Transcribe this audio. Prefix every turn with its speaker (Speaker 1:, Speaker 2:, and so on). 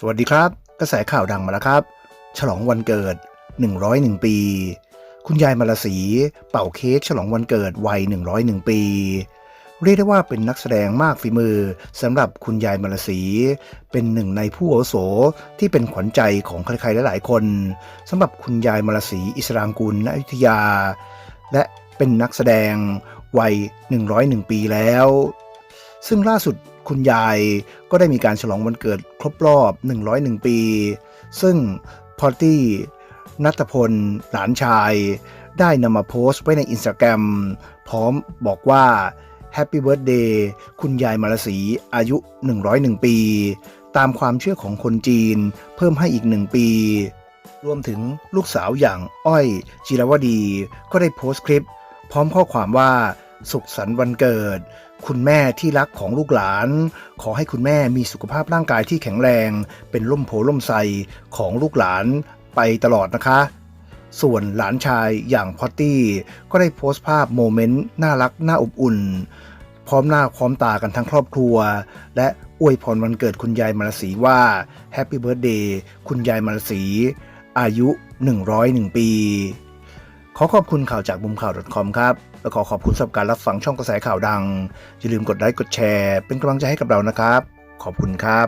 Speaker 1: สวัสดีครับ กระแสข่าวดังมาแล้วครับ ฉลองวันเกิด 101 ปี คุณยายมาลสี เป่าเค้กฉลองวันเกิดวัย 101 ปี เรียกได้ว่าเป็นนักแสดงมากฝีมือสำหรับคุณยายมาลสี เป็นหนึ่งในผู้อาโสที่เป็นขวัญใจของใครๆหลายๆคนสำหรับคุณยายมาลสีอิสรางกุลณอยุธยา และเป็นนักแสดงวัย 101 ปีแล้ว ซึ่งล่าสุด คุณยายก็ได้มีการฉลองวันเกิดครบรอบ 101 ปี ซึ่งพอตตี้นัทพล หลานชาย ได้นำมาโพสต์ไว้ในอินสตาแกรมพร้อมบอกว่า Happy Birthday คุณยายมาลสี อายุ 101 ปี ตามความเชื่อของคนจีน เพิ่มให้อีกหนึ่งปี รวมถึงลูกสาวอย่างอ้อยจิรวดี ก็ได้โพสต์คลิป พร้อมข้อความว่า สุขสันต์วันเกิด คุณแม่ที่รักของลูกหลาน ขอให้คุณแม่มีสุขภาพร่างกายที่แข็งแรง เป็นร่มโพล่มไทรของลูกหลานไปตลอดนะคะ ส่วนหลานชายอย่างพอตตี้ ก็ได้โพสต์ภาพโมเมนต์น่ารักน่าอบอุ่น พร้อมหน้าพร้อมตากันทั้งครอบครัว และอวยพรวันเกิดคุณยายมาลาสีว่าแฮปปี้เบิร์ดเดย์คุณยายมาลาสี อายุ 101 ปี ขอขอบคุณข่าวจากมุมข่าว .com ครับ และขอขอบคุณสำหรับการรับฟังช่องกระแสข่าวดัง อย่าลืมกดไลค์กดแชร์ เป็นกำลังใจให้กับเรานะครับ ขอบคุณครับ